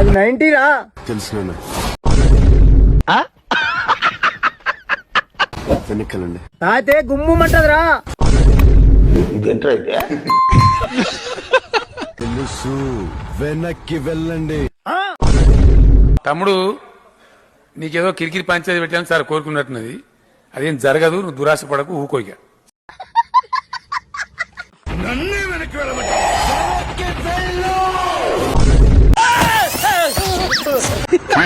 అది నైన్టీరా తెలుసు వెనకాలండి తాతే గుమ్ముమంటదిరా తెలుసు. వెనక్కి వెళ్ళండి. తమ్ముడు నీకేదో కిరికిరి పంచాయతీ పెట్టాను సార్ కోరుకున్నట్టున్నది. అదేం జరగదు నువ్వు దురాశ పడకు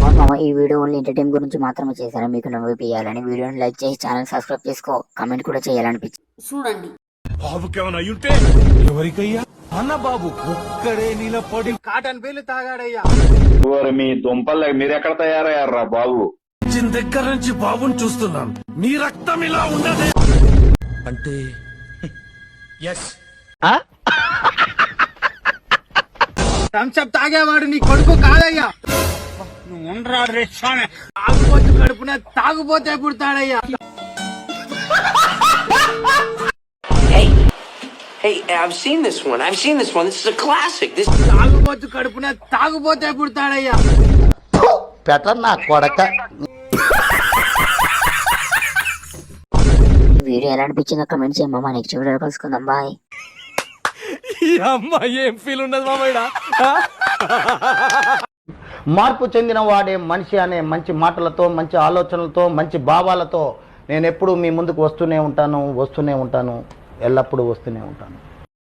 మామ ఈ వీడియో ఓన్లీ ఎంటర్టైన్ గురించి మాత్రమే చేశారు? మీకు నవ్వు వేయాలని వీడియోని లైక్ చేసి ఛానల్ సబ్స్క్రైబ్ చేసుకో. కమెంట్ కూడా చేయాలనిపించింది. చూడండి. కాటన్ పేర్లు తాగాడయ్యా. ఓరి మీ దుంపలు మీరెక్కడ తయారయ్యారా బాబు? దగ్గర నుంచి బాబుని చూస్తున్నాను. మీ రక్తం ఇలా ఉండదు. అంటే థమ్స్అప్ తాగేవాడు నీ కొడుకు కాదయ్యా. తాగుబోతు కడుపున తాగుపోతే పుడతాడయ్యా. Hey, I've seen this one. I've seen this one. This is a classic. This తాగుబోతు కడుపున తాగుపోతే పుడతాడయ్యా. పెట్టర్ నా కొడక. ఈ వీడియో ఎలా అనిపించిందో కమెంట్ చేయండి మామ. నెక్స్ట్ వీడియో కలుసుకుందాం. బాయ్ మార్పు చెందిన వాడే మనిషి అనే మంచి మాటలతో మంచి ఆలోచనలతో మంచి భావాలతో నేను ఎప్పుడు మీ ముందుకు వస్తూనే ఉంటాను వస్తూనే ఉంటాను ఎల్లప్పుడూ వస్తూనే ఉంటాను.